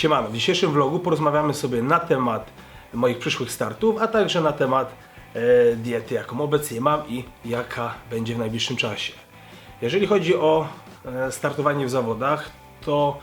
Siemano, w dzisiejszym vlogu porozmawiamy sobie na temat moich przyszłych startów, a także na temat e, diety, jaką obecnie mam i jaka będzie w najbliższym czasie. Jeżeli chodzi o e, startowanie w zawodach, to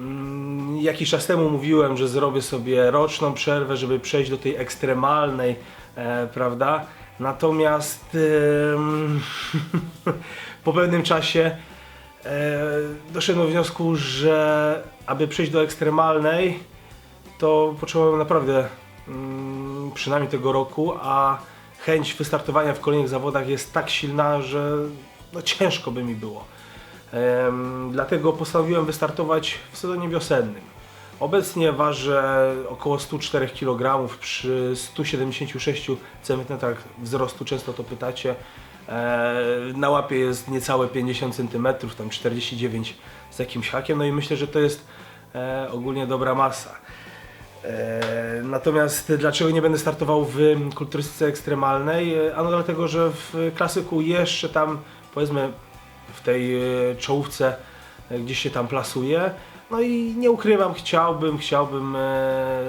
mm, jakiś czas temu mówiłem, że zrobię sobie roczną przerwę, żeby przejść do tej ekstremalnej, e, prawda? Natomiast em, po pewnym czasie e, doszedłem do wniosku, że aby przejść do ekstremalnej, to potrzebowałem naprawdę mm, przynajmniej tego roku, a chęć wystartowania w kolejnych zawodach jest tak silna, że no, ciężko by mi było. Dlatego postanowiłem wystartować w sezonie wiosennym. Obecnie ważę około 104 kg przy 176 cm wzrostu, często to pytacie. E, Na łapie jest niecałe 50 cm, tam 49 z jakimś hakiem, no i myślę, że to jest e, ogólnie dobra masa. E, Natomiast dlaczego nie będę startował w kulturystyce ekstremalnej? Ano dlatego, że w klasyku jeszcze tam powiedzmy w tej czołówce gdzieś się tam plasuje. No i nie ukrywam, chciałbym, chciałbym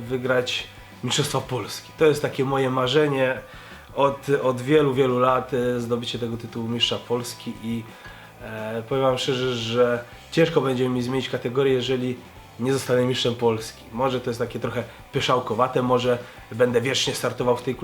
wygrać Mistrzostwa Polski. To jest takie moje marzenie od, od wielu, wielu lat e, zdobycie tego tytułu Mistrza Polski i e, powiem Wam szczerze, że ciężko będzie mi zmienić kategorię, jeżeli nie zostanę mistrzem Polski. Może to jest takie trochę pyszałkowate, może będę wiecznie startował w tej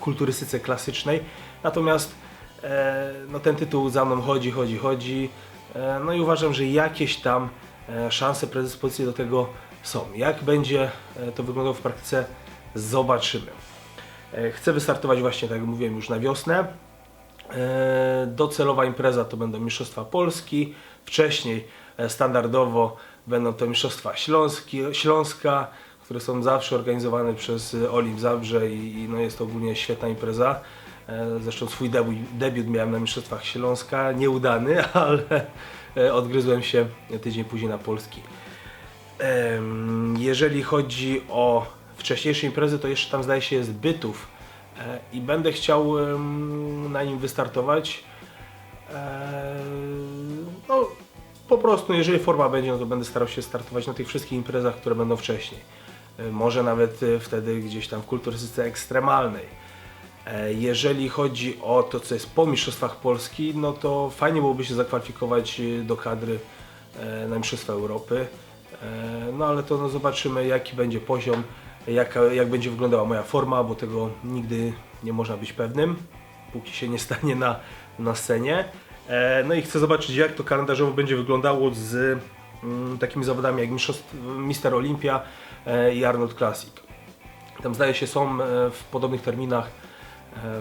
kulturystyce klasycznej, natomiast e, no, ten tytuł za mną chodzi, chodzi, chodzi. E, no i uważam, że jakieś tam e, szanse, predyspozycje do tego są. Jak będzie e, to wyglądało w praktyce, zobaczymy. E, Chcę wystartować właśnie, tak jak mówiłem, już na wiosnę. E, Docelowa impreza to będą Mistrzostwa Polski. Wcześniej e, standardowo będą to Mistrzostwa Śląski, Śląska, które są zawsze organizowane przez Olimp Zabrze i, i no jest to ogólnie świetna impreza. Zresztą swój debiut, debiut miałem na Mistrzostwach Śląska, nieudany, ale odgryzłem się tydzień później na Polski. Jeżeli chodzi o wcześniejsze imprezy, to jeszcze tam zdaje się jest Bytów e, i będę chciał na nim wystartować. E, No, po prostu, jeżeli forma będzie, no to będę starał się startować na tych wszystkich imprezach, które będą wcześniej. E, Może nawet wtedy gdzieś tam w kulturystyce ekstremalnej. Jeżeli chodzi o to, co jest po Mistrzostwach Polski, no to fajnie byłoby się zakwalifikować do kadry na Mistrzostwa Europy. No ale to no, zobaczymy, jaki będzie poziom, jaka, jak będzie wyglądała moja forma, bo tego nigdy nie można być pewnym, póki się nie stanie na, na scenie. E, No i chcę zobaczyć, jak to kalendarzowo będzie wyglądało z mm, takimi zawodami jak Mister Olympia e, i Arnold Classic. Tam zdaje się są e, w podobnych terminach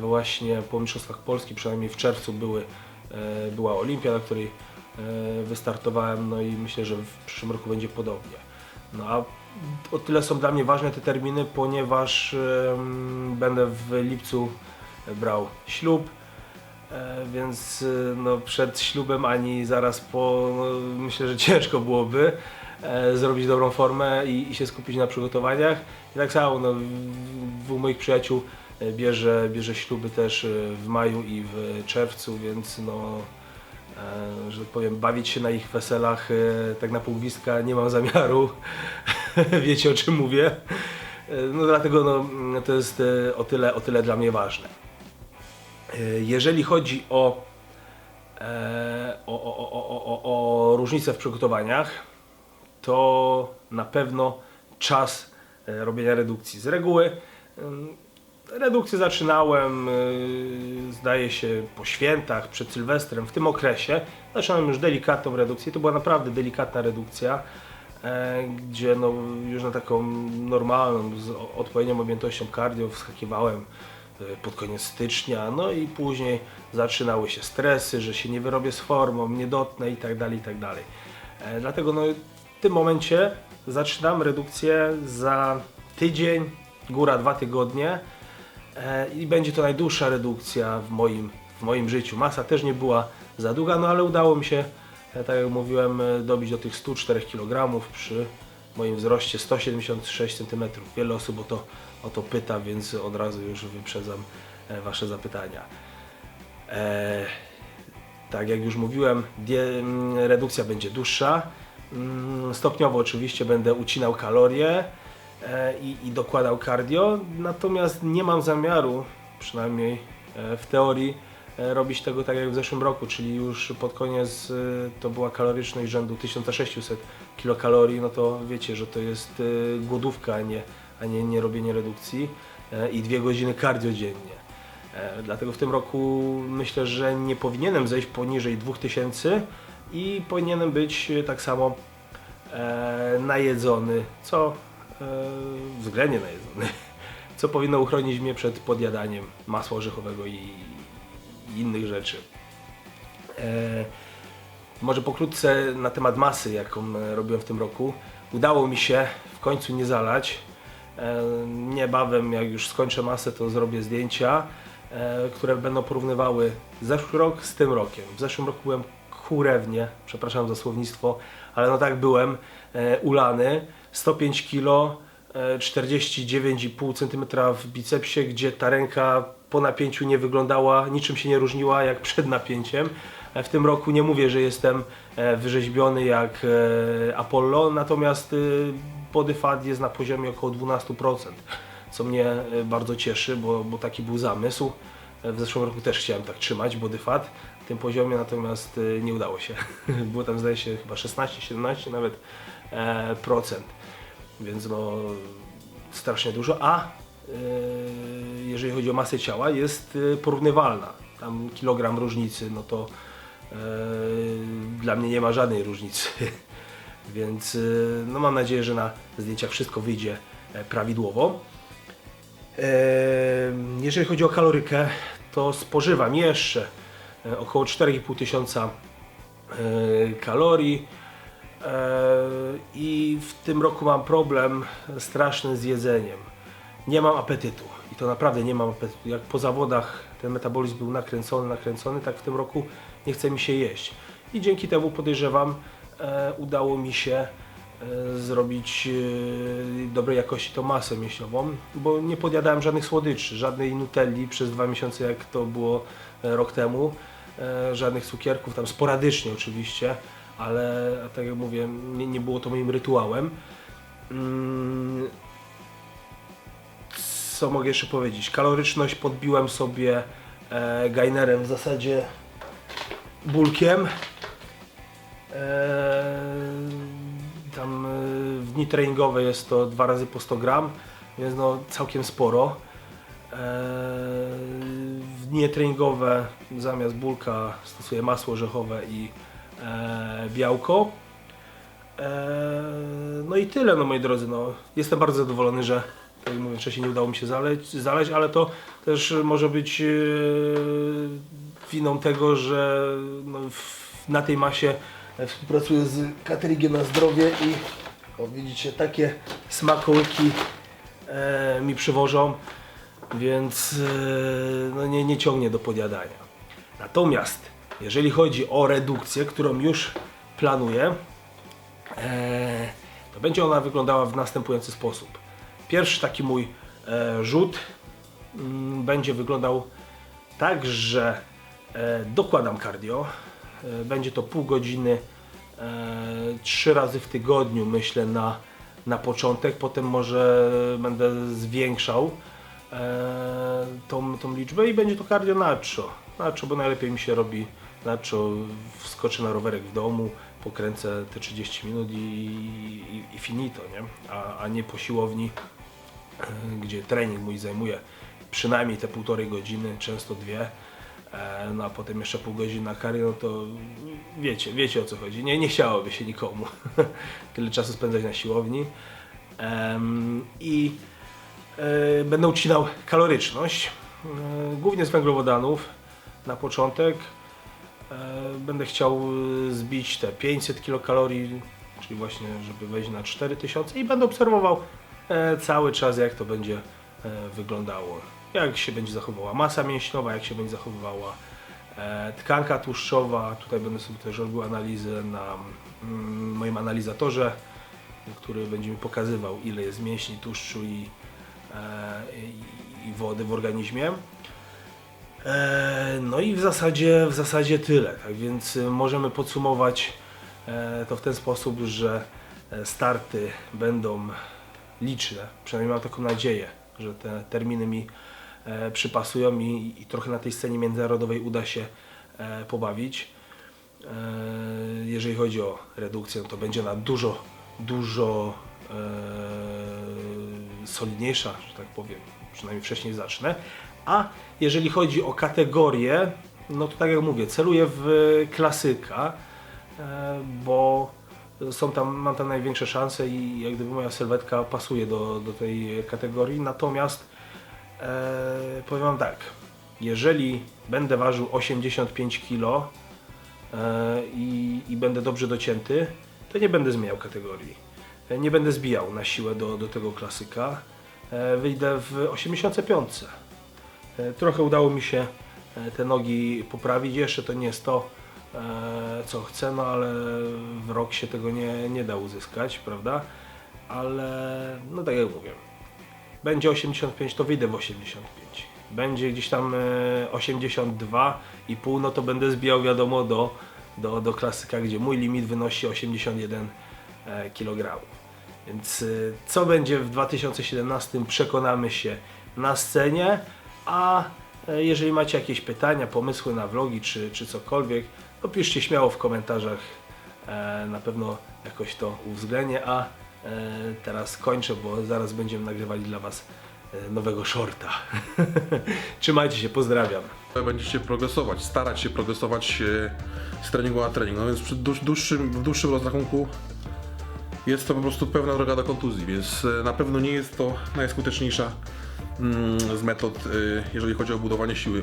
właśnie po Mistrzostwach Polski, przynajmniej w czerwcu były, była Olimpia, na której wystartowałem, no i myślę, że w przyszłym roku będzie podobnie. No a o tyle są dla mnie ważne te terminy, ponieważ będę w lipcu brał ślub, e, więc e, no, przed ślubem ani zaraz po, no, myślę, że ciężko byłoby e, zrobić dobrą formę i, i się skupić na przygotowaniach. I tak samo no, dwóch moich przyjaciół bierze, bierze śluby też w maju i w czerwcu, więc no, że tak powiem, bawić się na ich weselach tak na pół gwizdka nie mam zamiaru. Wiecie o czym mówię. E, No dlatego no, mm, to jest e, o tyle, o tyle dla mnie ważne. E, Jeżeli chodzi o, o, o, o, o, o, różnice w przygotowaniach, to na pewno czas robienia redukcji. Z reguły ym, redukcję zaczynałem, zdaje się, po świętach, przed Sylwestrem, w tym okresie. Zaczynałem już delikatną redukcję. To była naprawdę delikatna redukcja, gdzie no, już na taką normalną, z odpowiednią objętością cardio wskakiwałem e, pod koniec stycznia, no i później zaczynały się stresy, że się nie wyrobię z formą, nie dotnę i tak dalej, i tak dalej. E, Dlatego no, w tym momencie zaczynam redukcję za tydzień, góra dwa tygodnie e, i będzie to najdłuższa redukcja w moim, w moim życiu. Masa też nie była za długa, no ale udało mi się, e, tak jak mówiłem, e, dobić do tych 104 kg przy moim wzroście 176 cm. Wiele osób o to, o to pyta, więc od razu już wyprzedzam e, Wasze zapytania. E, tak jak już mówiłem, redukcja będzie dłuższa. Mm, Stopniowo oczywiście będę ucinał kalorie e, i, i dokładał cardio, natomiast nie mam zamiaru, przynajmniej w teorii, robić tego tak jak w zeszłym roku, czyli już pod koniec e, to była kaloryczność rzędu 1600 kilokalorii, no to wiecie, że to jest e, głodówka, a nie, a nie, nie robienie redukcji e, i dwie godziny cardio dziennie. E, Dlatego w tym roku myślę, że nie powinienem zejść poniżej 2000 i powinienem być e, tak samo e, najedzony, co e, względnie najedzony, co powinno uchronić mnie przed podjadaniem masła orzechowego i, i innych rzeczy. E, może pokrótce na temat masy, jaką e, robiłem w tym roku. Udało mi się w końcu nie zalać. E, Niebawem, jak już skończę masę, to zrobię zdjęcia, e, które będą porównywały zeszły rok z tym rokiem. W zeszłym roku byłem kurewnie, przepraszam za słownictwo, ale no tak byłem, e, ulany, 105 kg, 49,5 cm w bicepsie, gdzie ta ręka po napięciu nie wyglądała, niczym się nie różniła jak przed napięciem. E, W tym roku nie mówię, że jestem e, wyrzeźbiony jak e, Apollo, natomiast body fat jest na poziomie około 12%, co mnie bardzo cieszy, bo, bo taki był zamysł. W zeszłym roku też chciałem tak trzymać body fat w tym poziomie, natomiast nie udało się. Było tam zdaje się chyba 16-17 nawet procent, więc no strasznie dużo, a e, jeżeli chodzi o masę ciała jest e, porównywalna. Tam kilogram różnicy, no to e, dla mnie nie ma żadnej różnicy. Więc no mam nadzieję, że na zdjęciach wszystko wyjdzie prawidłowo. Jeżeli chodzi o kalorykę, to spożywam jeszcze około 4,5 tysiąca e, kalorii. E, I w tym roku mam problem straszny z jedzeniem. Nie mam apetytu i to naprawdę nie mam apetytu. Jak po zawodach ten metabolizm był nakręcony, nakręcony, tak w tym roku nie chce mi się jeść. I dzięki temu podejrzewam, e, udało mi się e, zrobić dobrej jakości tą masę mięśniową, bo nie podjadałem żadnych słodyczy, żadnej nutelli przez dwa miesiące, jak to było rok temu, żadnych cukierków, tam sporadycznie oczywiście, ale tak jak mówię, nie, nie było to moim rytuałem. Mm, co mogę jeszcze powiedzieć? Kaloryczność podbiłem sobie e, gainerem w zasadzie bulkiem. E, tam e, w dni treningowe jest to dwa razy po 100 gram, więc no całkiem sporo. E, w dni treningowe zamiast bulka stosuję masło orzechowe i białko. E, no i tyle, no moi drodzy. No, jestem bardzo zadowolony, że tak jak mówię wcześniej nie udało mi się zaleć, zaleć ale to też może być e, winą tego, że no, w, na tej masie e, współpracuję z cateringiem na zdrowie i o, widzicie, takie smakołyki e, mi przywożą, więc e, no, nie, nie ciągnie do podjadania. Natomiast jeżeli chodzi o redukcję, którą już planuję, e, to będzie ona wyglądała w następujący sposób. Pierwszy taki mój e, rzut mm, będzie wyglądał tak, że e, dokładam cardio. Będzie to pół godziny, trzy razy w tygodniu myślę na, na początek, potem może będę zwiększał tą, tą liczbę i będzie to cardio nacho. Nacho, bo najlepiej mi się robi nacho, wskoczę na rowerek w domu, pokręcę te 30 minut i, i, i finito, nie? A, a nie po siłowni, e, gdzie trening mój zajmuje przynajmniej te półtorej godziny, często dwie, e, no a potem jeszcze pół godziny na cardio, no to wiecie, wiecie o co chodzi. Nie, nie chciałoby się nikomu tyle czasu spędzać na siłowni. Em, I e, będę ucinał kaloryczność, e, głównie z węglowodanów na początek. E, będę chciał e, zbić te 500 kilokalorii, czyli właśnie, żeby wejść na 4000 i będę obserwował e, cały czas, jak to będzie wyglądało. Jak się będzie zachowywała masa mięśniowa, jak się będzie zachowywała tkanka tłuszczowa. Tutaj będę sobie też robił analizę na mm, moim analizatorze, który będzie mi pokazywał, ile jest mięśni, tłuszczu i, i wody w organizmie. E, No i w zasadzie, w zasadzie tyle. Tak więc y, możemy podsumować e, to w ten sposób, że e, starty będą liczne. Przynajmniej mam taką nadzieję, że te terminy mi przypasują i, i trochę na tej scenie międzynarodowej uda się pobawić. Jeżeli chodzi o redukcję, to będzie ona dużo, dużo solidniejsza, że tak powiem. Przynajmniej wcześniej zacznę. A jeżeli chodzi o kategorię, no to tak jak mówię, celuję w klasyka, e, bo są tam, mam tam największe szanse i jak gdyby moja sylwetka pasuje do, do tej kategorii. Natomiast e, powiem Wam tak, jeżeli będę ważył 85 kg e, i, i będę dobrze docięty, to nie będę zmieniał kategorii. Nie będę zbijał na siłę do, do tego klasyka. E, Wyjdę w 85. E, Trochę udało mi się e, te nogi poprawić. Jeszcze to nie jest to, e, co chcę, no ale w rok się tego nie, nie da uzyskać, prawda? Ale no tak jak mówię, będzie 85, to wyjdę w 85. Będzie gdzieś tam e, 82,5, no to będę zbijał wiadomo do, do, do klasyka, gdzie mój limit wynosi 81 e, kg. Więc co będzie w 2017 przekonamy się na scenie, a e, jeżeli macie jakieś pytania, pomysły na vlogi czy, czy cokolwiek, to piszcie śmiało w komentarzach. E, Na pewno jakoś to uwzględnię, a e, teraz kończę, bo zaraz będziemy nagrywali dla Was nowego shorta. Trzymajcie się, pozdrawiam. Będziecie progresować, starać się progresować z treningu na trening. No więc przy dłuż- dłuższym, w dłuższym rozrachunku jest to po prostu pewna droga do kontuzji, więc na pewno nie jest to najskuteczniejsza z metod, e, jeżeli chodzi o budowanie siły.